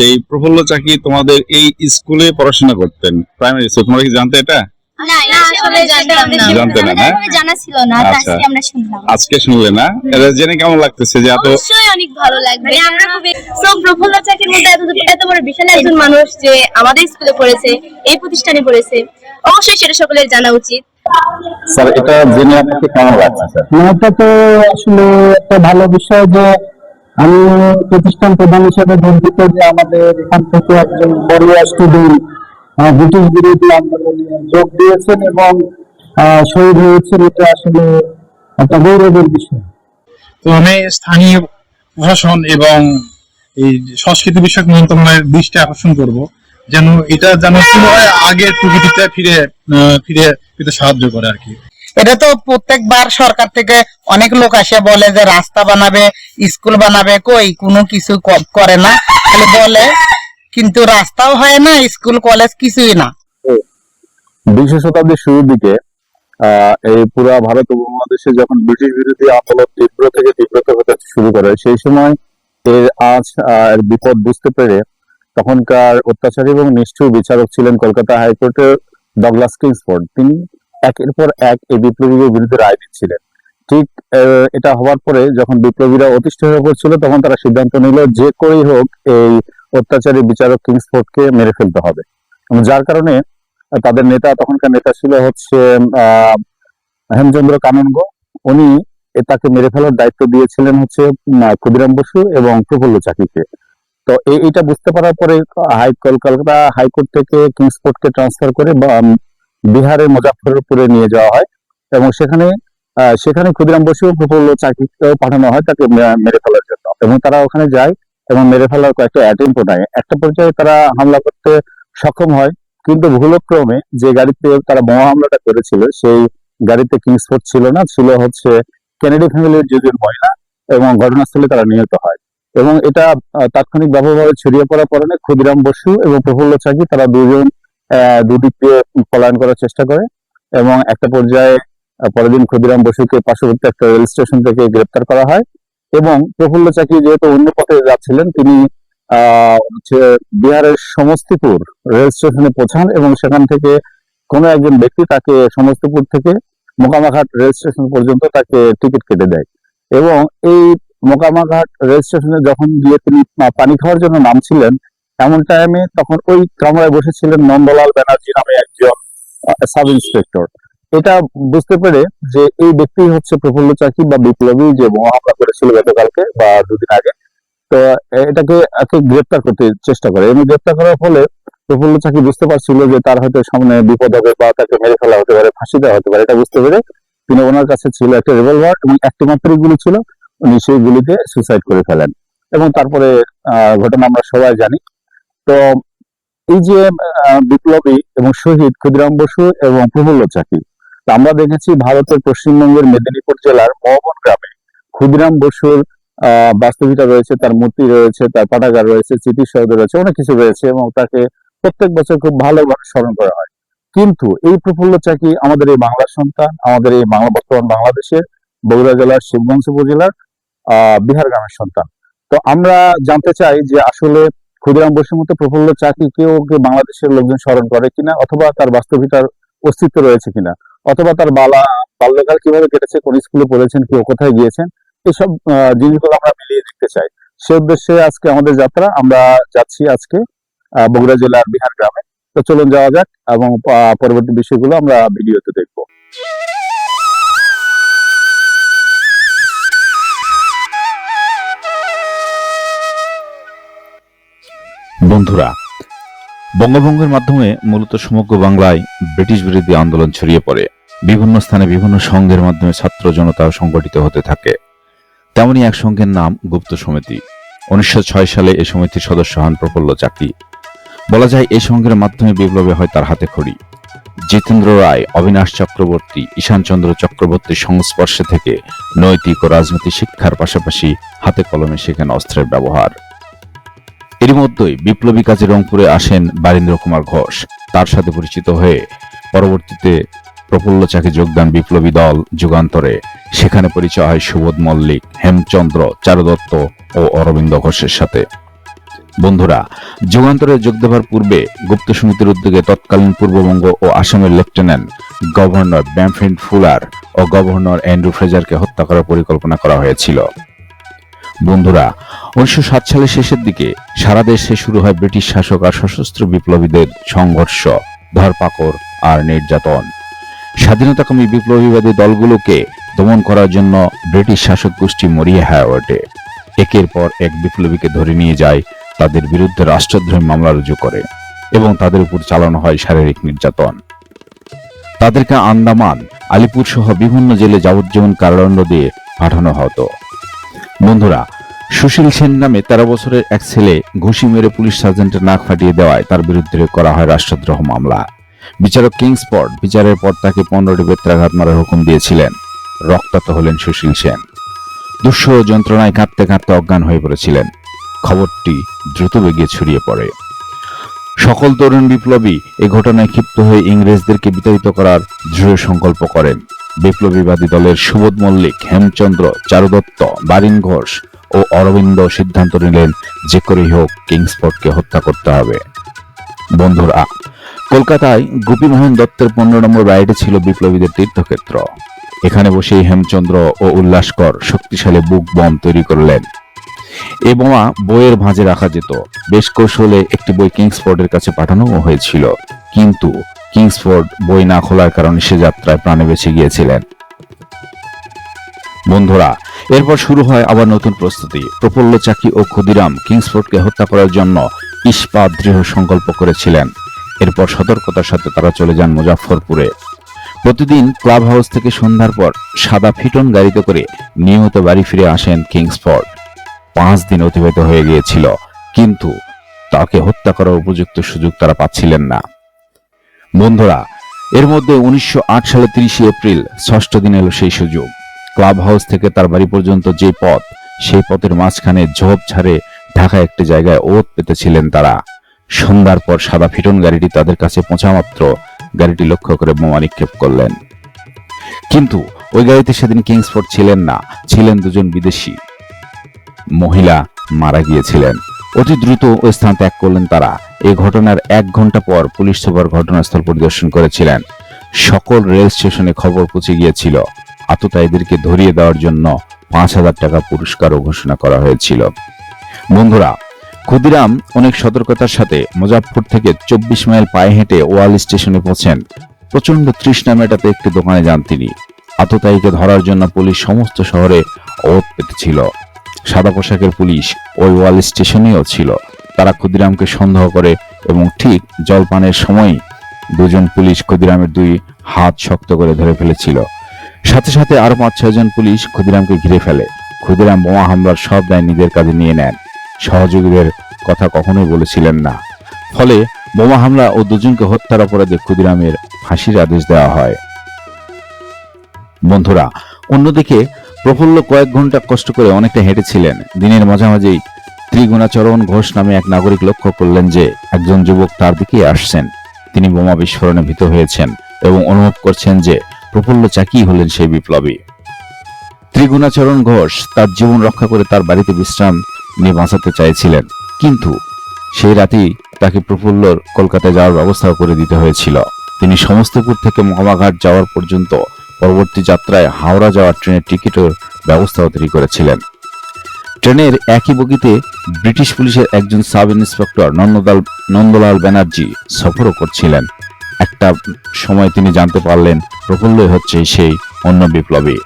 সেই প্রফুল্ল চাকি তোমাদের এই স্কুলে পড়াশোনা করতেন? প্রাইমারি স্কুল তোমরা কি জানতে এটা? না না আসলে জানতাম না। জানতে না, না? জানা ছিল না তো আচ্ছা। আজকে আমরা শুনলাম। আজকে শুনলে না? এটা জেনে কেমন লাগতেছে যে এত অবশ্যই অনেক ভালো লাগবে। মানে আমরা খুবই সব প্রফুল্ল চাকির মধ্যে এত এত বড় বিশাল একজন মানুষ যে আমাদের স্কুলে পড়েছে এই প্রতিষ্ঠানে পড়েছে অবশ্যই সেটা সকলের জানা উচিত। স্যার এটা জেনে আপনাকে কেমন লাগছে? স্যার এটা তো আসলে একটা ভালো বিষয় যে আমি প্রতিষ্ঠান প্রধান হিসেবে গর্বিত যে আমাদের এখান থেকে একজন স্টুডেন্ট ব্রিটিশ বিরোধী আন্দোলনে যোগ দিয়েছেন এবং শহীদ হয়েছেন। এটা আসলে একটা গৌরবের বিষয়। তো আমি স্থানীয় প্রশাসন এবং এই সংস্কৃতি বিষয়ক মন্ত্রণালয়ের দৃষ্টি আকর্ষণ করব, যেন এটা যেন পুনরায় আগের প্রকৃতিটা ফিরে ফিরে পেতে সাহায্য করে আর কি। এটা তো প্রত্যেকবার সরকার থেকে অনেক লোক আসে, বলে যে রাস্তা বানাবে, স্কুল বানাবে, কই? কোনো কিছু করে না। খালি বলে, কিন্তু রাস্তাও হয় না, স্কুল, কলেজ কিছুই না। বিংশ শতাব্দীর শুরুর দিকে এই পুরা ভারত উপমহাদেশে যখন ব্রিটিশ বিরোধী আন্দোলন তীব্র থেকে তীব্রতর হতে শুরু করে, সেই সময় এর আজ এর বিপদ বুঝতে পেরে তখনকার অত্যাচারী এবং নিষ্ঠুর বিচারক ছিলেন কলকাতা হাইকোর্টের ডগলাস কিংসফোর্ড। তিনি একের পর এক এই বিপ্লবীদের বিরুদ্ধে রায় দিচ্ছিলেন। ঠিক এটা হওয়ার পরে যখন বিপ্লবীরা অতিষ্ঠ হয়ে পড়ছিল, তখন তারা সিদ্ধান্ত নিল যে করেই হোক এই অত্যাচারী বিচারক কিংসফোর্ডকে মেরে ফেলতে হবে। যার কারণে তাদের নেতা, তখনকার নেতা ছিল হচ্ছে হেমচন্দ্র কানন্দ উনি তাকে মেরে ফেলার দায়িত্ব দিয়েছিলেন হচ্ছে ক্ষুদিরাম বসু এবং প্রফুল্ল চাকিকে তো এই- এইটা বুঝতে পারার পরে হাই, কলকাতা হাইকোর্ট থেকে কিংসপোর্টকে ট্রান্সফার করে বিহারের মুজাফফরপুরে নিয়ে যাওয়া হয় এবং সেখানে সেখানে ক্ষুদিরাম বসু প্রফুল্ল চাকিকেও পাঠানো হয় তাকে মেরে ফেলার জন্য। এবং তারা ওখানে যায় এবং মেরে ফেলার কয়েকটা অ্যাটেম্প নেয়। একটা পর্যায়ে তারা হামলা করতে সক্ষম হয়, কিন্তু ভুলক্রমে যে গাড়িতে তারা বোমা হামলাটা করেছিল, সেই গাড়িতে কিংসফোর্ড ছিল না, ছিল হচ্ছে কেনেডি ফ্যামিলির দুজন মহিলা এবং ঘটনাস্থলে তারা নিহত হয়। এবং এটা তাৎক্ষণিক ব্যাপকভাবে ছড়িয়ে পড়ার কারণে ক্ষুদিরাম বসু এবং প্রফুল্ল চাকি তারা দুজন দিয়ে পলায়ন করার চেষ্টা করে এবং একটা পর্যায়ে পরের দিন ক্ষুদিরাম বসুকে পার্শ্ববর্তী একটা রেল স্টেশন থেকে গ্রেপ্তার করা হয় এবং প্রফুল্ল চাকি যেহেতু অন্য পথে যাচ্ছিলেন, তিনি বিহারের সমস্তিপুর রেল স্টেশনে পৌঁছান এবং সেখান থেকে কোনো একজন ব্যক্তি তাকে সমস্তিপুর থেকে মোকামাঘাট রেল স্টেশন পর্যন্ত তাকে টিকিট কেটে দেয়। এবং এই মোকামাঘাট রেল স্টেশনে যখন গিয়ে তিনি পানি খাওয়ার জন্য নামছিলেন এমন টাইমে তখন ওই কামরায় বসেছিলেন নন্দলাল ব্যানার্জি নামে একজন সাব ইন্সপেক্টর এটা বুঝতে পেরে যে এই ব্যক্তি হচ্ছে প্রফুল্ল চাকি বা বিপ্লবী যে বোমা হামলা করেছিল গতকালকে বা দুদিন আগে। তো এটাকে গ্রেপ্তার করতে চেষ্টা করে। এবং গ্রেপ্তার করার ফলে প্রফুল্ল চাকি বুঝতে পারছিল যে তার হয়তো সামনে বিপদ হবে বা তাকে মেরে ফেলা হতে পারে, ফাঁসি দেওয়া হতে পারে। এটা বুঝতে পেরে তিনি ওনার কাছে ছিল একটা রিভলভার এবং একটি মাত্র গুলি ছিল। উনি সেই গুলিতে সুসাইড করে ফেলেন। এবং তারপরে ঘটনা আমরা সবাই জানি। তো এই যে বিপ্লবী এবং শহীদ ক্ষুদিরাম বসু এবং প্রফুল্ল চাকি আমরা দেখেছি ভারতের পশ্চিমবঙ্গের মেদিনীপুর জেলার মহবন গ্রামে ক্ষুদিরাম বসুর বাস্তবিকতা রয়েছে, তার মূর্তি রয়েছে, তার পাঠাগার রয়েছে, স্মৃতিসৌধ রয়েছে, অনেক কিছু রয়েছে এবং তাকে প্রত্যেক বছর খুব ভালোভাবে স্মরণ করা হয়। কিন্তু এই প্রফুল্ল চাকি আমাদের এই বাংলার সন্তান, আমাদের এই বাংলা বর্তমান বাংলাদেশের বগুড়া জেলার, শিবগঞ্জ উপজেলার, আহ, বিহার গ্রামের সন্তান। তো আমরা জানতে চাই যে আসলে ক্ষুদিরাম বসুর মতো প্রফুল্ল চাকি কেউ ওকে বাংলাদেশের লোকজন স্মরণ করে কিনা? অথবা তার বাস্তবিকতার অস্তিত্ব রয়েছে কিনা? অথবা তার বালা বাল্যকাল কীভাবে কেটেছে? কোন স্কুলে পড়েছেন? কেউ কোথায় গিয়েছেন? এইসব আহ, জিনিসগুলো আমরা মিলিয়ে দেখতে চাই। সে উদ্দেশ্যে আজকে আমাদের যাত্রা আমরা যাচ্ছি আজকে বগুড়া জেলার বিহার গ্রামে। তো চলুন যাওয়া যাক এবং পরবর্তী বিষয়গুলো আমরা ভিডিওতে দেখব। বন্ধুরা, বঙ্গভঙ্গের মাধ্যমে মূলত সমগ্র বাংলায় ব্রিটিশ বিরোধী আন্দোলন ছড়িয়ে পড়ে। বিভিন্ন স্থানে বিভিন্ন সংঘের মাধ্যমে ছাত্র জনতা সংগঠিত হতে থাকে। তেমনি এক সংঘের নাম গুপ্ত সমিতি। উনিশশো ছয় সালে এই সমিতির সদস্য হন প্রফুল্ল চাকরি। বলা যায়, এই সংঘের মাধ্যমে বিপ্লবে হয় তার হাতে খড়ি। জিতেন্দ্র রায়, অবিনাশ চক্রবর্তী, ঈশানচন্দ্র চক্রবর্তীর সংস্পর্শে থেকে নৈতিক ও রাজনৈতিক শিক্ষার পাশাপাশি হাতে কলমে শেখেন অস্ত্রের ব্যবহার। এর মধ্যেই বিপ্লবী কাজে রংপুরে আসেন বারীন্দ্র কুমার ঘোষ। তার সাথে পরিচিত হয়ে পরবর্তীতে প্রফুল্ল চাকে যোগদান বিপ্লবী দল যুগান্তরে। সেখানে পরিচয় হয় সুবোধ মল্লিক, হেমচন্দ্র, চারুদত্ত ও অরবিন্দ ঘোষের সাথে। বন্ধুরা, যুগান্তরে যোগ দেওয়ার পূর্বে গুপ্ত সমিতির উদ্যোগে তৎকালীন পূর্ববঙ্গ ও আসামের লেফটেন্যান্ট গভর্নর ব্যামফ্রিড ফুলার ও গভর্নর অ্যান্ড্রু ফ্রেজারকে হত্যা করার পরিকল্পনা করা হয়েছিল। বন্ধুরা, উনিশশো সাত সালের শেষের দিকে সারা দেশে শুরু হয় ব্রিটিশ শাসক আর সশস্ত্র বিপ্লবীদের সংঘর্ষ, ধরপাকড় আর নির্যাতন। স্বাধীনতাকামী বিপ্লবীবাদী দলগুলোকে দমন করার জন্য ব্রিটিশ শাসক গোষ্ঠী মরিয়া হয়ে ওঠে একের পর এক বিপ্লবীকে ধরে নিয়ে যায়, তাদের বিরুদ্ধে রাষ্ট্রদ্রোহী মামলা রুজু করে এবং তাদের উপর চালানো হয় শারীরিক নির্যাতন। তাদেরকে আন্দামান আলিপুর সহ বিভিন্ন জেলে যাবজ্জীবন কারাদণ্ড দিয়ে পাঠানো হতো। বন্ধুরা, সুশীল সেন নামে তেরো বছরের এক ছেলে ঘুষি মেরে পুলিশ সার্জেন্টের নাক ফাটিয়ে দেওয়ায় তার বিরুদ্ধে করা হয় রাষ্ট্রদ্রোহ মামলা। বিচারক কিংসপট বিচারের পর তাকে পনেরোটি বেত্রাঘাত মারার হুকুম দিয়েছিলেন। রক্তাক্ত হলেন সুশীল সেন। দুঃস যন্ত্রণায় কাঁদতে কাঁদতে অজ্ঞান হয়ে পড়েছিলেন। খবরটি দ্রুত বেগে ছড়িয়ে পড়ে। সকল তরুণ বিপ্লবী এ ঘটনায় ক্ষিপ্ত হয়ে ইংরেজদেরকে বিতাড়িত করার দৃঢ় সংকল্প করেন। বিপ্লবীবাদী দলের সুবোধ মল্লিক, হেমচন্দ্র চারুদত্ত, বারিন ঘোষ ও অরবিন্দ সিদ্ধান্ত নিলেন যে করেই হোক কিংসপটকে হত্যা করতে হবে। বন্ধুরা, কলকাতায় গোপীমোহন দত্তের পনেরো নম্বর বাড়িটি ছিল বিপ্লবীদের তীর্থক্ষেত্র। এখানে বসেই হেমচন্দ্র ও উল্লাসকর শক্তিশালী বুক বম তৈরি করলেন। এ বোমা বইয়ের ভাঁজে রাখা যেত। বেশ কৌশলে একটি বই কিংসফোর্ডের কাছে পাঠানো হয়েছিল। কিন্তু কিংসফোর্ড বই না খোলার কারণে সে যাত্রায় প্রাণে বেঁচে গিয়েছিলেন। বন্ধুরা, এরপর শুরু হয় আবার নতুন প্রস্তুতি। প্রফুল্ল চাকি ও ক্ষুদিরাম কিংসফোর্ডকে হত্যা করার জন্য ইস্পাত দৃঢ় সংকল্প করেছিলেন। এরপর সতর্কতার সাথে তারা চলে যান মুজাফফরপুরে। প্রতিদিন ক্লাব হাউস থেকে সন্ধ্যার পর সাদা ফিটন গাড়িতে করে নিয়মিত বাড়ি ফিরে আসেন কিংসফোর্ড। পাঁচ দিন অতিবাহিত হয়ে গিয়েছিল, কিন্তু তাকে হত্যা করার উপযুক্ত সুযোগ তারা পাচ্ছিলেন না। বন্ধুরা, এর মধ্যে উনিশশো সালে তিরিশে এপ্রিল ষষ্ঠ দিন এলো সেই সুযোগ। ক্লাব হাউস থেকে তার বাড়ি পর্যন্ত যে পথ, সেই পথের মাঝখানে ঝোপ ঝাড়ে ঢাকা একটি জায়গায় ওত পেতেছিলেন তারা। সন্ধ্যার পর সাদা ফিটন গাড়িটি তাদের কাছে পৌঁছা মাত্র গাড়িটি লক্ষ্য করে বোমা নিক্ষেপ করলেন। কিন্তু ওই গাড়িতে সেদিন কিংসফোর্ড ছিলেন না, ছিলেন দুজন বিদেশি। মহিলা মারা গিয়েছিলেন। অতি দ্রুত ওই স্থান ত্যাগ করলেন তারা। এই ঘটনার এক ঘণ্টা পর পুলিশ সুপার ঘটনাস্থল পরিদর্শন করেছিলেন। সকল রেল স্টেশনে খবর পৌঁছে গিয়েছিল। আততায়ীদেরকে ধরিয়ে দেওয়ার জন্য পাঁচ হাজার টাকা পুরস্কারও ঘোষণা করা হয়েছিল। বন্ধুরা, ক্ষুদিরাম অনেক সতর্কতার সাথে মুজাফফর থেকে চব্বিশ মাইল পায়ে হেঁটে ওয়াল স্টেশনে পৌঁছেন। প্রচণ্ড তৃষ্ণা মেটাতে একটি দোকানে যান তিনি। আততায়ীকে ধরার জন্য পুলিশ সমস্ত শহরে ওত পেতেছিল। সাদা পোশাকের পুলিশ ওই ওয়াল স্টেশনেও ছিল। তারা ক্ষুদিরামকে সন্দেহ করে এবং ঠিক জলপানের সময় দুজন পুলিশ ক্ষুদিরামের দুই হাত শক্ত করে ধরে ফেলেছিল। সাথে সাথে আরও পাঁচ ছয়জন পুলিশ ক্ষুদিরামকে ঘিরে ফেলে। ক্ষুদিরাম বোমা হামলার সব দায় নিজের কাজে নিয়ে নেন। সহযোগীদের কথা কখনোই বলেছিলেন না। ফলে বোমা হামলা ও দুজনকে হত্যার অপরাধে ক্ষুদিরামের ফাঁসির আদেশ দেওয়া হয়। বন্ধুরা, অন্যদিকে প্রফুল্ল কয়েক ঘণ্টা কষ্ট করে অনেকটা হেঁটেছিলেন। দিনের মাঝামাঝি ত্রিগুণাচরণ ঘোষ নামে এক নাগরিক লক্ষ্য করলেন যে একজন যুবক তার দিকে আসছেন। তিনি বোমা বিস্ফোরণে ভীত হয়েছেন এবং অনুভব করছেন যে প্রফুল্ল চাকি হলেন সেই বিপ্লবী। ত্রিগুণাচরণ ঘোষ তার জীবন রক্ষা করে তার বাড়িতে বিশ্রাম নিয়ে বাঁচাতে চাইছিলেন। কিন্তু সেই রাতেই তাকে প্রফুল্লর কলকাতায় যাওয়ার ব্যবস্থাও করে দিতে হয়েছিল। তিনি সমস্তপুর থেকে মহামাঘাট যাওয়ার পর্যন্ত পরবর্তী যাত্রায় হাওড়া যাওয়ার ট্রেনের টিকিটের ব্যবস্থাও তৈরি করেছিলেন। ট্রেনের একই বগিতে ব্রিটিশ পুলিশের একজন সাব ইন্সপেক্টর নন্দলাল নন্দলাল ব্যানার্জি সফরও করছিলেন। একটা সময় তিনি জানতে পারলেন প্রফুল্লই হচ্ছে সেই অন্য বিপ্লবী।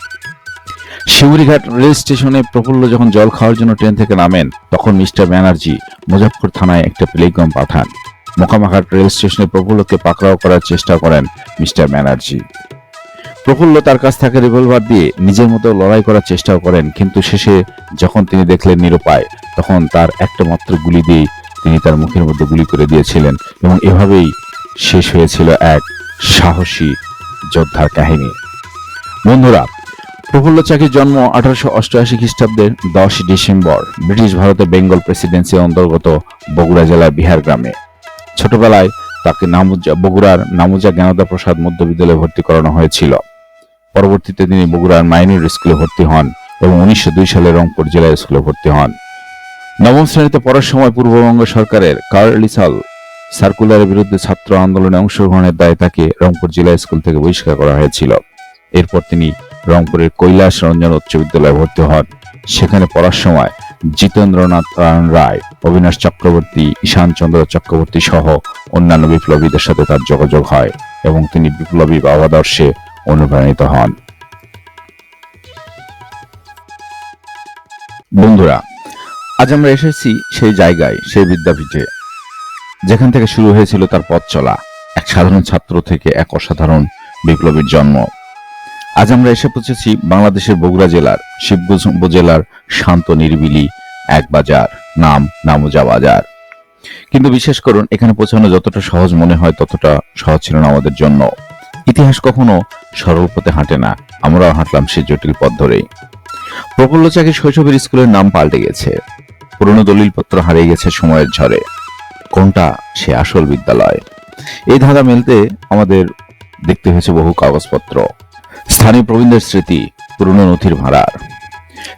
শিউরিঘাট রেল স্টেশনে প্রফুল্ল যখন জল খাওয়ার জন্য ট্রেন থেকে নামেন, তখন মিস্টার ব্যানার্জি মুজাফফর থানায় একটা টেলিগ্রাম পাঠান। মোকামাঘাট রেল স্টেশনে প্রফুল্লকে পাকড়াও করার চেষ্টা করেন মিস্টার ব্যানার্জি। প্রফুল্ল তার কাছ থেকে রিভলভার দিয়ে নিজের মতো লড়াই করার চেষ্টাও করেন, কিন্তু শেষে যখন তিনি দেখলেন নিরুপায়, তখন তার একটা মাত্র গুলি দিয়ে তিনি তার মুখের মধ্যে গুলি করে দিয়েছিলেন এবং এভাবেই শেষ হয়েছিল এক সাহসী যোদ্ধার কাহিনী। বন্ধুরা, প্রফুল্ল চাকির জন্ম আঠারোশো অষ্টআশি খ্রিস্টাব্দের দশ ডিসেম্বর, ব্রিটিশ ভারতের বেঙ্গল প্রেসিডেন্সির অন্তর্গত বগুড়া জেলার বিহার গ্রামে। ছোটবেলায় তাকে নামুজা বগুড়ার নামুজা জ্ঞানদা প্রসাদ মধ্য বিদ্যালয়ে ভর্তি করানো হয়েছিল। পরবর্তীতে তিনি বগুড়ার মাইনর স্কুলে ভর্তি হন এবং উনিশশো দুই সালে রংপুর জেলা স্কুলে ভর্তি হন। নবম শ্রেণীতে পড়ার সময় পূর্ববঙ্গ সরকারের কার্লিসাল সার্কুলারের বিরুদ্ধে ছাত্র আন্দোলনে অংশগ্রহণের দায়ে তাকে রংপুর জেলা স্কুল থেকে বহিষ্কার করা হয়েছিল। এরপর তিনি রংপুরের কৈলাস রঞ্জন উচ্চ বিদ্যালয়ে ভর্তি হন। সেখানে পড়ার সময় জিতেন্দ্রনাথ নারায়ণ রায়, অবিনাশ চক্রবর্তী, ঈশান চন্দ্র চক্রবর্তী সহ অন্যান্য বিপ্লবীদের সাথে তার যোগাযোগ হয় এবং তিনি বিপ্লবী ভাবাদর্শে অনুপ্রাণিত হন। বন্ধুরা, আজ আমরা এসেছি সেই জায়গায়, সেই বিদ্যাপীঠে, যেখান থেকে শুরু হয়েছিল তার পথ চলা, এক সাধারণ ছাত্র থেকে এক অসাধারণ বিপ্লবীর জন্ম। আজ আমরা এসে পৌঁছেছি বাংলাদেশের বগুড়া জেলার, শিবগঞ্জ উপজেলার শান্ত নিরিবিলি এক বাজার, নাম নামুজা বাজার। কিন্তু বিশেষ করুন, এখানে পৌঁছানো যতটা সহজ মনে হয়, ততটা সহজ ছিল না আমাদের জন্য। ইতিহাস কখনো সরল পথে হাঁটে না, আমরাও হাঁটলাম সে জটিল পথ ধরেই। প্রফুল্ল চাকি শৈশবের স্কুলের নাম পাল্টে গেছে। পুরনো দলিলপত্র হারিয়ে গেছে সময়ের ঝড়ে। কোনটা? সে আসল বিদ্যালয়। এই ধাঁধা মেলতে আমাদের দেখতে হয়েছে বহু কাগজপত্র। স্থানীয় প্রবীণদের স্মৃতি, পুরনো নথির ভাড়ার।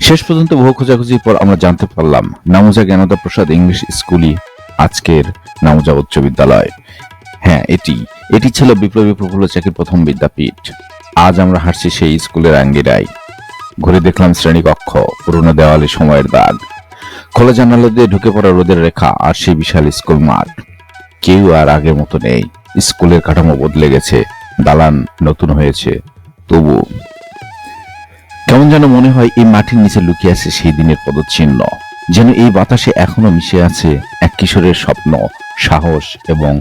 শেষ পর্যন্ত বহু খোঁজাখুঁজির পর আমরা জানতে পারলাম, নামুজা জ্ঞানদা প্রসাদ ইংলিশ স্কুলই আজকের নামুজা উচ্চ বিদ্যালয়। হ্যাঁ এটি। এটি ছিল বিপ্লবী প্রফুল্ল চাকির প্রথম বিদ্যাপীঠ। আজ আমরা হাঁটছি সেই স্কুলের আঙ্গিরায় ঘুরে দেখলাম শ্রেণীকক্ষ, পুরনো দেওয়ালে সময়ের দাগ। খোলা জানালা দিয়ে ঢুকে পড়া রোদের রেখা আর সেই বিশাল স্কুল মাঠ। কেউ আর আগের মতো নেই। স্কুলের কাঠামো বদলে গেছে। দালান নতুন হয়েছে। তবু কেমন যেন মনে হয় এই মাটির নিচে লুকিয়ে আছে সেই দিনের পদচিহ্ন যেন এই বাতাসে এখনও মিশে আছে এক কিশোরের স্বপ্ন। সাহস এবং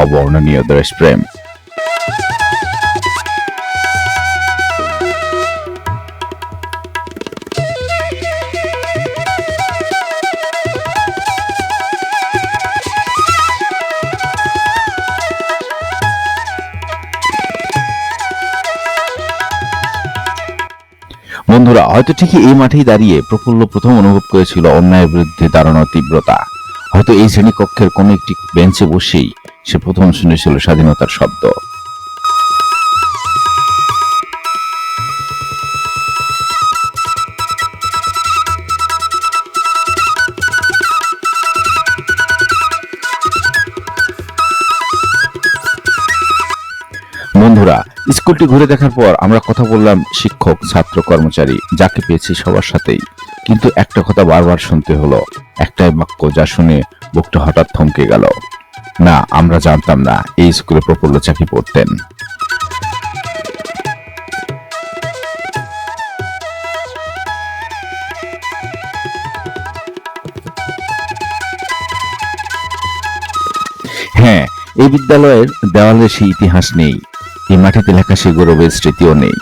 অবর্ণনীয় দেশপ্রেম বন্ধুরা, হয়তো ঠিকই এই মাঠেই দাঁড়িয়ে প্রফুল্ল প্রথম অনুভব করেছিল অন্যায়ের বিরুদ্ধে দাঁড়ানোর তীব্রতা। হয়তো এই শ্রেণীকক্ষের কোনো একটি বেঞ্চে বসেই সে প্রথম শুনেছিল স্বাধীনতার শব্দ। বন্ধুরা, স্কুলটি ঘুরে দেখার পর আমরা কথা বললাম শিক্ষক, ছাত্র, কর্মচারী, যাকে পেয়েছি সবার সাথেই। কিন্তু একটা কথা বারবার শুনতে হলো, একটাই বাক্য যা শুনে বুকটা হঠাৎ থমকে গেল। না, আমরা জানতাম না, এই স্কুলে প্রফুল্ল চাকরি পড়তেন হ্যাঁ এই বিদ্যালয়ের দেওয়ালে সেই ইতিহাস নেই। এই মাটিতে লেখা সেই গৌরবের স্মৃতিও নেই।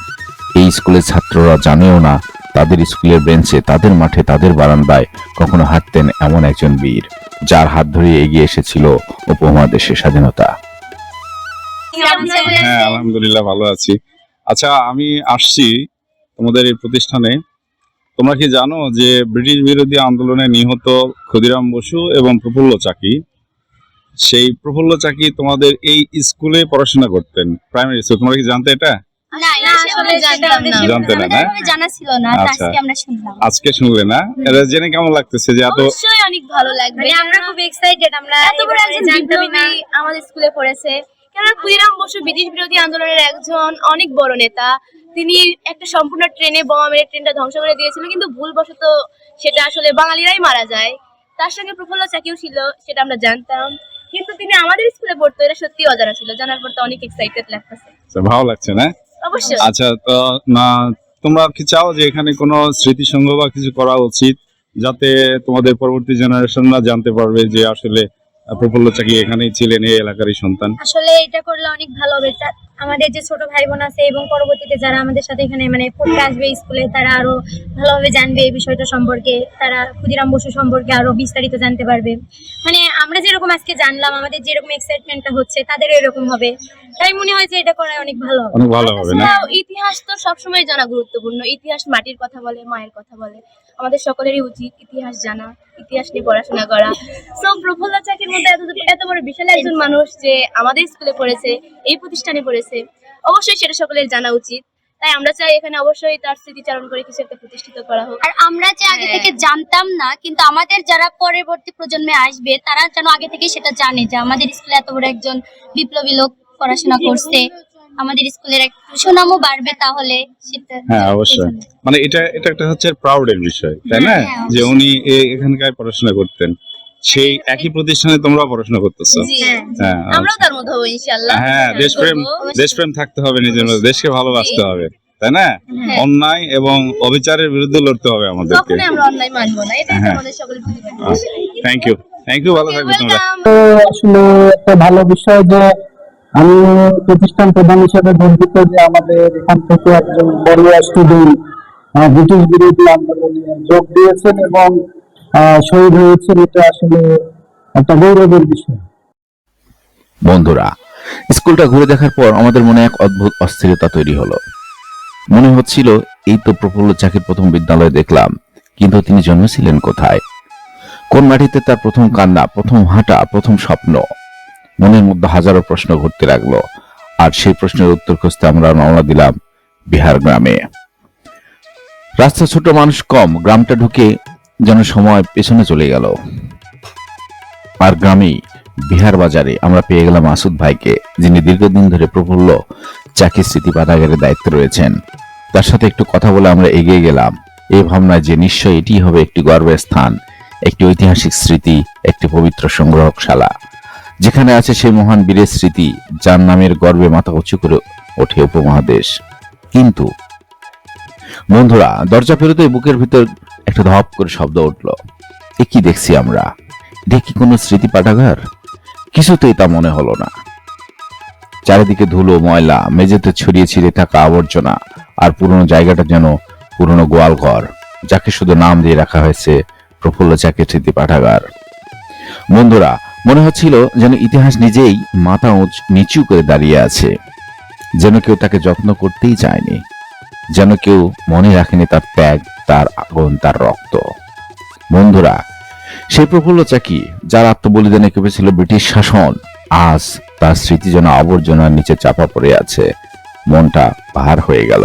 এই স্কুলের ছাত্ররা জানেও না তাদের স্কুলের বেঞ্চে, তাদের মাঠে, তাদের বারান্দায় কখনো হাঁটতেন এমন একজন বীর, যার হাত ধরে এগিয়ে এসেছিল উপমহাদেশের স্বাধীনতা। হ্যাঁ আলহামদুলিল্লাহ, ভালো আছি। আচ্ছা আমি আসছি তোমাদের এই প্রতিষ্ঠানে। তোমরা কি জানো যে ব্রিটিশ বিরোধী আন্দোলনে নিহত ক্ষুদিরাম বসু এবং প্রফুল্ল চাকি? সেই প্রফুল্ল চাকি তোমাদের এই স্কুলে পড়াশোনা করতেন প্রাইমারি স্কুল তোমরা কি জানতে এটা না না আসলে জানতাম না জানতে না, না? জানা ছিল না আচ্ছা। আজকে আমরা শুনলাম। আজকে শুনলে না? এটা জেনে কেমন লাগতেছে যে এত অবশ্যই অনেক ভালো লাগবে। মানে আমরা খুব এক্সাইটেড আমরা এত বড় একজন বিপ্লবী আমাদের স্কুলে পড়েছে। কেননা ক্ষুদিরাম বসু ব্রিটিশ বিরোধী আন্দোলনের একজন অনেক বড় নেতা। তিনি একটা সম্পূর্ণ ট্রেনে বোমা মেরে ট্রেনটা ধ্বংস করে দিয়েছিল কিন্তু ভুলবশত সেটা আসলে বাঙালিরাই মারা যায়। তার সঙ্গে প্রফুল্ল চাকিও ছিল সেটা আমরা জানতাম। কিন্তু তিনি আমাদের স্কুলে পড়তো এটা সত্যি অজানা ছিল জানার পর তো অনেক এক্সাইটেড লাগতেছে। আচ্ছা, ভালো লাগছে না? অবশ্যই। আচ্ছা তো, না, তোমরা কি চাও যে এখানে কোনো স্মৃতিসংঘ বা কিছু করা উচিত যাতে তোমাদের পরবর্তী জেনারেশনরা জানতে পারবে যে আসলে প্রফুল্ল চাকি এখানেই ছিলেন এই এলাকারই সন্তান। আসলে এটা করলে অনেক ভালো হবে। আমাদের যে ছোট ভাই বোন আছে এবং পরবর্তীতে যারা আমাদের সাথে এখানে মানে পড়তে আসবে স্কুলে তারা আরও ভালোভাবে জানবে এই বিষয়টা সম্পর্কে। তারা ক্ষুদিরাম বসু সম্পর্কে আরও বিস্তারিত জানতে পারবে। মানে আমরা যেরকম আজকে জানলাম আমাদের যেরকম এক্সাইটমেন্টটা হচ্ছে তাদের এরকম হবে। তাই মনে হয় যে এটা করা অনেক ভালো হবে। অনেক ভালো হবে না? ইতিহাস তো সবসময় জানা গুরুত্বপূর্ণ। ইতিহাস মাটির কথা বলে মায়ের কথা বলে। আমাদের সকলেরই উচিত ইতিহাস জানা ইতিহাস নিয়ে পড়াশোনা করা। সো প্রফুল্ল চাকির মধ্যে এত এত বড় বিশাল একজন মানুষ যে আমাদের স্কুলে পড়েছে এই প্রতিষ্ঠানে পড়েছে অবশ্যই সেটা সকলের জানা উচিত। তাই আমরা চাই এখানে অবশ্যই তার স্মৃতিচারণ করে কিছু একটা প্রতিষ্ঠিত করা হোক। আর আমরা যে আগে হ্যাঁ। থেকে জানতাম না কিন্তু আমাদের যারা পরবর্তী প্রজন্মে আসবে তারা যেন আগে থেকে সেটা জানে যে আমাদের স্কুলে এত বড় একজন বিপ্লবী লোক পড়াশোনা করছে। আমাদের স্কুলের একটু সুনামও বাড়বে তাহলে সেটা হ্যাঁ, অবশ্যই। মানে এটা এটা একটা হচ্ছে প্রাউডের বিষয় তাই না? হ্যাঁ, যে উনি এখানকার পড়াশোনা করতেন। সেই একই প্রতিষ্ঠানে তোমরা পড়াশোনা করতেছো? হ্যাঁ আমরাও তার মতো হব ইনশাল্লাহ হ্যাঁ দেশপ্রেম দেশপ্রেম থাকতে হবে নিজের মধ্যে দেশকে ভালোবাসতে হবে তাই না? হ্যাঁ। অন্যায় এবং অবিচারের বিরুদ্ধে লড়তে হবে আমাদেরকে। কখনোই আমরা অন্যায় মানবো না এটাই হ্যাঁ। আমাদের সকলের প্রতিবাদ থ্যাংক ইউ থ্যাংক ইউ ভালো থাকবে তোমরা তো আসলে একটা ভালো বিষয় যে আমি প্রতিষ্ঠান প্রধান হিসেবে গর্বিত যে আমাদের এখান থেকে একজন বড়ুয়া স্টুডেন্ট ব্রিটিশ বিরোধী আন্দোলনে যোগ দিয়েছেন এবং শহীদ হয়েছেন, এটা আসলে একটা গৌরবের বিষয়। বন্ধুরা, স্কুলটা ঘুরে দেখার পর আমাদের মনে এক অদ্ভুত অস্থিরতা তৈরি হলো। মনে হচ্ছিল, এই তো প্রফুল্ল চাকির প্রথম বিদ্যালয় দেখলাম, কিন্তু তিনি জন্মেছিলেন কোথায়? কোন মাটিতে তার প্রথম কান্না, প্রথম হাঁটা, প্রথম স্বপ্ন? মনের মধ্যে হাজারো প্রশ্ন ঘুরতে লাগল। আর সেই প্রশ্নের উত্তর খুঁজতে আমরা রওনা দিলাম বিহার গ্রামে। রাস্তা ছোট, মানুষ কম। গ্রামটা ঢুকে যেন সময় পেছনে চলে গেল। আর গ্রামেই বিহার বাজারে আমরা পেয়ে গেলাম মাসুদ ভাইকে, যিনি দীর্ঘদিন ধরে প্রফুল্ল চাকরি স্মৃতি পাঠাগারের দায়িত্বে রয়েছেন। তার সাথে একটু কথা বলে আমরা এগিয়ে গেলাম। এই ভাবনায় যে নিশ্চয়ই এটি হবে একটি গর্বের স্থান, একটি ঐতিহাসিক স্মৃতি, একটি পবিত্র সংগ্রহশালা। যেখানে আছে সেই মহান বীরের স্মৃতি, যার নামের গর্বে মাথা উঁচু করে ওঠে উপমহাদেশ। কিন্তু, বন্ধুরা, দরজা পেরোতে বুকের ভিতর একটা ধপ করে শব্দ উঠল। এ কি দেখছি আমরা? কি কোনো স্মৃতি পাঠাগার? কিছুতেই তা মনে হলো না। চারিদিকে ধুলো, ময়লা, মেঝেতে ছড়িয়ে ছিঁড়ে থাকা আবর্জনা, আর পুরনো জায়গাটা যেন পুরনো গোয়াল ঘর, যাকে শুধু নাম দিয়ে রাখা হয়েছে প্রফুল্ল চাকের স্মৃতি পাঠাগার। বন্ধুরা মনে হচ্ছিল যেন ইতিহাস নিজেই মাথা উঁচ- নিচু করে দাঁড়িয়ে আছে। যেন কেউ তাকে যত্ন করতেই চায়নি। যেন কেউ মনে রাখেনি তার ত্যাগ, তার আগুন, তার রক্ত। বন্ধুরা, সেই প্রফুল্ল চাকি যার আত্মবলিদানে কেঁপেছিল ব্রিটিশ শাসন? আজ তার স্মৃতি যেন আবর্জনার নিচে চাপা পড়ে আছে। মনটা পাহাড় হয়ে গেল।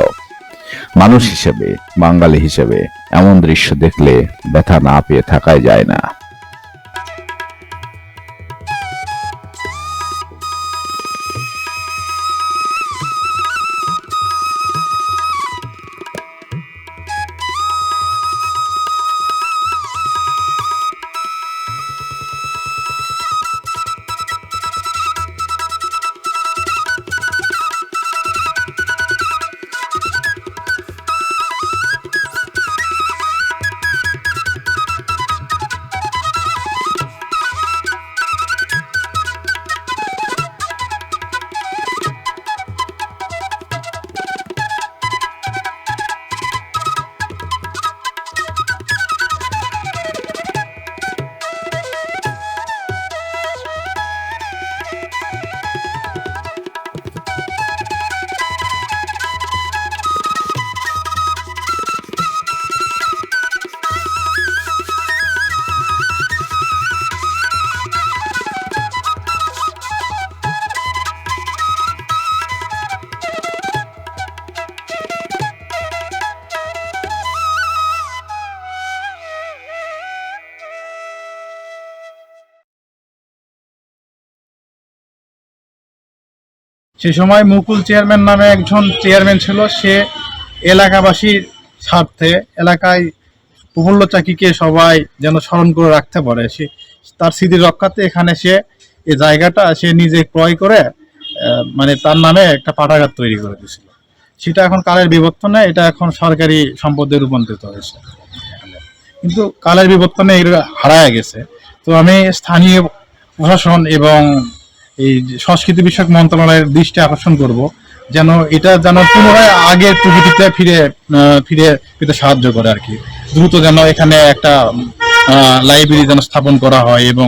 মানুষ হিসেবে, বাঙালি হিসেবে এমন দৃশ্য দেখলে ব্যথা না পেয়ে থাকাই যায় না। সেই সময় মুকুল চেয়ারম্যান নামে একজন চেয়ারম্যান ছিল, সে এলাকাবাসীর স্বার্থে, এলাকায় প্রফুল্ল চাকিকে সবাই যেন স্মরণ করে রাখতে পারে। সে তার স্মৃতি রক্ষার্থে এখানে সে এই জায়গাটা সে নিজে ক্রয় করে মানে তার নামে একটা পাঠাগার তৈরি করে দিয়েছিল। সেটা এখন কালের বিবর্তনে, এটা এখন সরকারি সম্পদে রূপান্তরিত হয়েছে। কিন্তু কালের বিবর্তনে এগুলো হারায় গেছে। তো আমি স্থানীয় প্রশাসন এবং এই সংস্কৃতি বিষয়ক মন্ত্রণালয়ের দৃষ্টি আকর্ষণ করব, যেন এটা যেন পুনরায় আগের প্রকৃতিতে ফিরে ফিরে পেতে সাহায্য করে আর কি। দ্রুত যেন এখানে একটা লাইব্রেরি যেন স্থাপন করা হয় এবং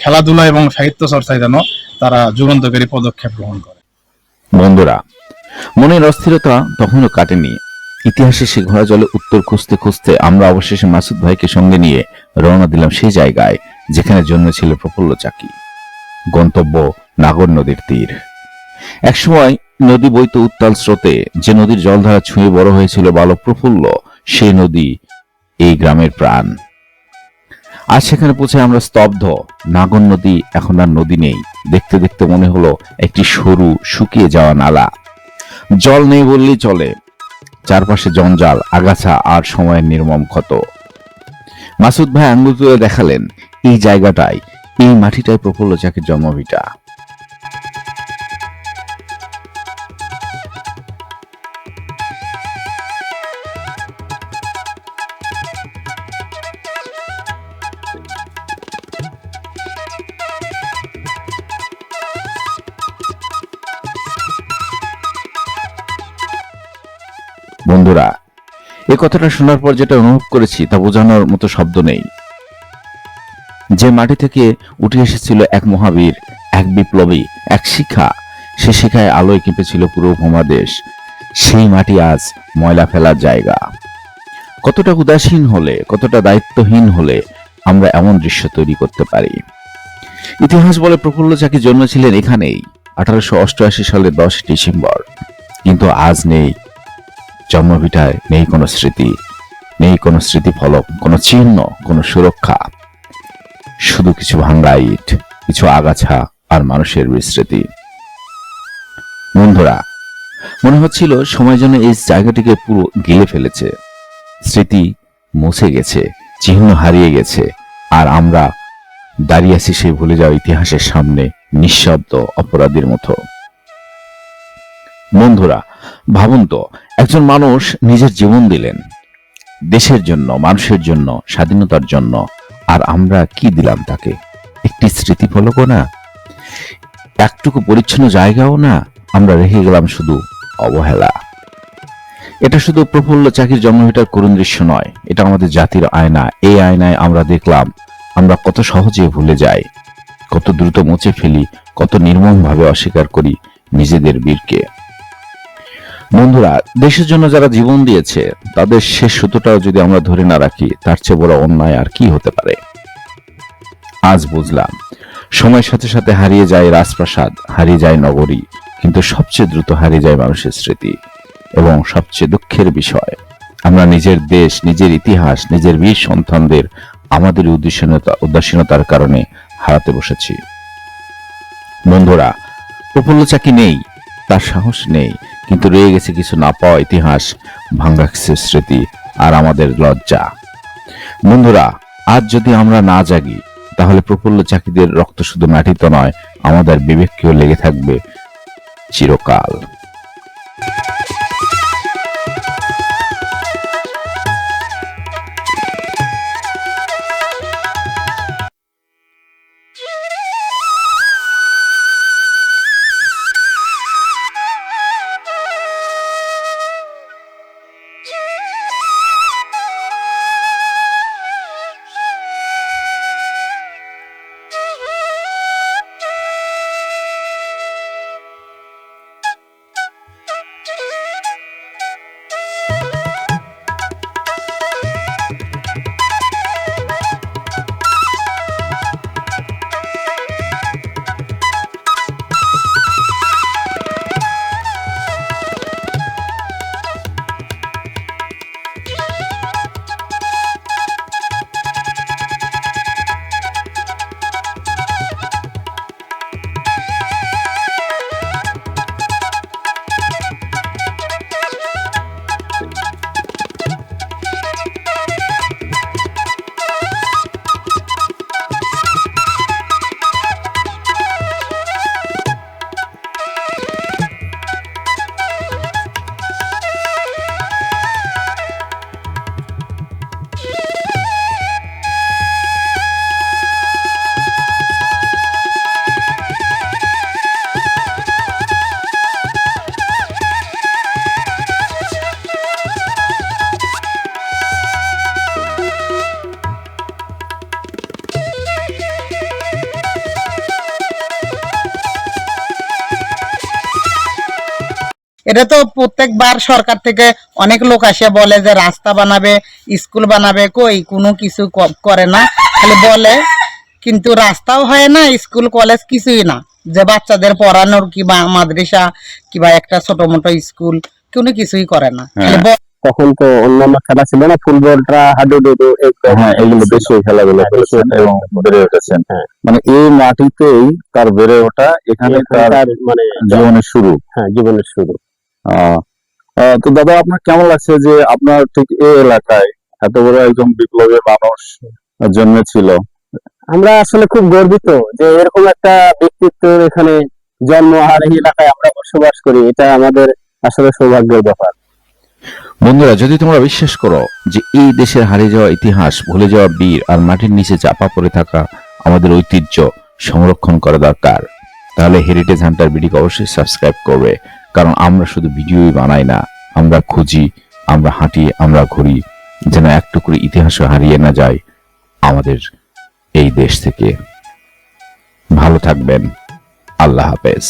খেলাধুলা এবং সাহিত্য চর্চায় যেন তারা যুগান্তকারী পদক্ষেপ গ্রহণ করে। বন্ধুরা, মনের অস্থিরতা তখনও কাটেনি। ইতিহাসে সে ঘোড়া জলে উত্তর খুঁজতে খুঁজতে আমরা অবশেষে মাসুদ ভাইকে সঙ্গে নিয়ে রওনা দিলাম সেই জায়গায়, যেখানে জন্মেছিল প্রফুল্ল চাকি। গন্তব্য নাগর নদীর তীর। একসময় নদী বইত উত্তাল স্রোতে যে নদীর জলধারা ছুঁয়ে বড় হয়েছিল বালক প্রফুল্ল সেই নদী এই গ্রামের প্রাণ। আজ সেখানে পৌঁছে আমরা স্তব্ধ, নাগর নদী এখন আর নদী নেই। দেখতে দেখতে মনে হলো একটি সরু, শুকিয়ে যাওয়া নালা। জল নেই বললেই চলে। চারপাশে জঞ্জাল, আগাছা আর সময়ের নির্মম ক্ষত। মাসুদ ভাই আঙ্গুল তুলে দেখালেন, এই জায়গাটায় এই মাটিটাই প্রফুল্ল চাকির জন্মভিটা। বন্ধুরা এই কথাটা শোনার পর যেটা অনুভব করেছি তা বোঝানোর মতো শব্দ নেই। যে মাটি থেকে উঠে এসেছিল এক মহাবীর, এক বিপ্লবী, এক শিখা। সে শিখায় আলোয় কেঁপেছিল পুরো উপমহাদেশ। সেই মাটি আজ ময়লা ফেলার জায়গা। কতটা উদাসীন হলে, কতটা দায়িত্বহীন হলে আমরা এমন দৃশ্য তৈরি করতে পারি। ইতিহাস বলে প্রফুল্ল চাকি জন্মেছিলেন এখানেই, আঠারোশো অষ্টআশি সালের দশ ডিসেম্বর। কিন্তু আজ নেই। জন্মভিটায় নেই কোনো স্মৃতি, নেই কোনো স্মৃতি ফলক কোনো চিহ্ন, কোনো সুরক্ষা। শুধু কিছু ভাঙ্গা ইট, কিছু আগাছা আর মানুষের বিস্মৃতি বন্ধুরা, মনে হচ্ছিল সময় যেন এই জায়গাটিকে পুরো গিলে ফেলেছে। স্মৃতি মুছে গেছে, চিহ্ন হারিয়ে গেছে, আর আমরা দাঁড়িয়ে আছি সেই ভুলে যাওয়া ইতিহাসের সামনে, নিঃশব্দ অপরাধীর মতো। বন্ধুরা, ভাবুন তো, একজন মানুষ নিজের জীবন দিলেন। দেশের জন্য, মানুষের জন্য, স্বাধীনতার জন্য আর আমরা কি দিলাম তাকে? একটি স্মৃতিফলকও না? একটুকু পরিচ্ছন্ন জায়গাও না? আমরা রেখে গেলাম শুধু অবহেলা। এটা শুধু প্রফুল্ল চাকির জন্মভিটার করুণ দৃশ্য নয়। এটা আমাদের জাতির আয়না। এই আয়নায় আমরা দেখলাম, আমরা কত সহজে ভুলে যাই। কত দ্রুত মুছে ফেলি, কত নির্মমভাবে অস্বীকার করি নিজেদের বীরকে। বন্ধুরা, দেশের জন্য যারা জীবন দিয়েছে, তাদের শেষ সুতোটাও যদি আমরা ধরে না রাখি, তার চেয়ে বড় অন্যায় আর কি হতে পারে? আজ বুঝলাম। সময়ের সাথে সাথে হারিয়ে যায় রাজপ্রাসাদ, হারিয়ে যায় নগরী, কিন্তু সবচেয়ে দ্রুত হারিয়ে যায় মানুষের স্মৃতি এবং সবচেয়ে দুঃখের বিষয়, আমরা নিজের দেশ, নিজের ইতিহাস, নিজের বীর সন্তানদের আমাদের উদাসীনতা উদাসীনতার কারণে হারাতে বসেছি। বন্ধুরা প্রফুল্ল চাকি নেই? তার সাহস নেই। কিন্তু রয়ে গেছে কিছু না পাওয়া ইতিহাস ভাঙ্গা স্মৃতি আর আমাদের লজ্জা। বন্ধুরা, আজ যদি আমরা না জাগি, তাহলে প্রফুল্ল চাকিদের রক্ত শুধু মাটিতে নয়, আমাদের বিবেককেও লেগে থাকবে চিরকাল। এটা তো প্রত্যেকবার সরকার থেকে অনেক লোক আসে বলে যে রাস্তা বানাবে স্কুল বানাবে কই? কোনো কিছু করে না। খালি বলে কিন্তু রাস্তাও হয় না স্কুল কলেজ কিছুই না। যে বাচ্চাদের পড়ানোর কিবা মাদ্রাসা কিবা একটা ছোট মোটো স্কুল কোনো কিছুই করে না। তখন তো অন্যান্য খেলা ছিল না ফুটবলটা হাডুডু হ্যাঁ এগুলো বেশি খেলাধুলা করেছেন এবং বেড়ে উঠেছেন মানে এই মাটিতেই তার বেড়ে ওঠা এখানে তার মানে জীবনের শুরু। হ্যাঁ জীবনের শুরু। তো দাদা আপনার কেমন লাগছে যে আপনার ঠিক এই এলাকায় এত বড় একজন বিপ্লবী মানুষ জন্মেছিল? আমরা আসলে খুব গর্বিত যে এরকম একটা ব্যক্তিত্বের এখানে জন্ম আর এই এলাকায় আমরা বসবাস করি। এটা আমাদের আসলে সৌভাগ্যের ব্যাপার। বন্ধুরা যদি তোমরা বিশ্বাস করো যে এই দেশের হারিয়ে যাওয়া ইতিহাস ভুলে যাওয়া বীর আর মাটির নিচে চাপা পড়ে থাকা আমাদের ঐতিহ্য সংরক্ষণ করা দরকার তাহলে হেরিটেজ হান্টার বিডিকে অবশ্যই সাবস্ক্রাইব করবে। কারণ আমরা শুধু ভিডিওই বানাই না, আমরা খুঁজি, আমরা হাঁটি, আমরা ঘুরি, যেন এক টুকরো ইতিহাসও হারিয়ে না যায় আমাদের এই দেশ থেকে। ভালো থাকবেন। আল্লাহ হাফেজ।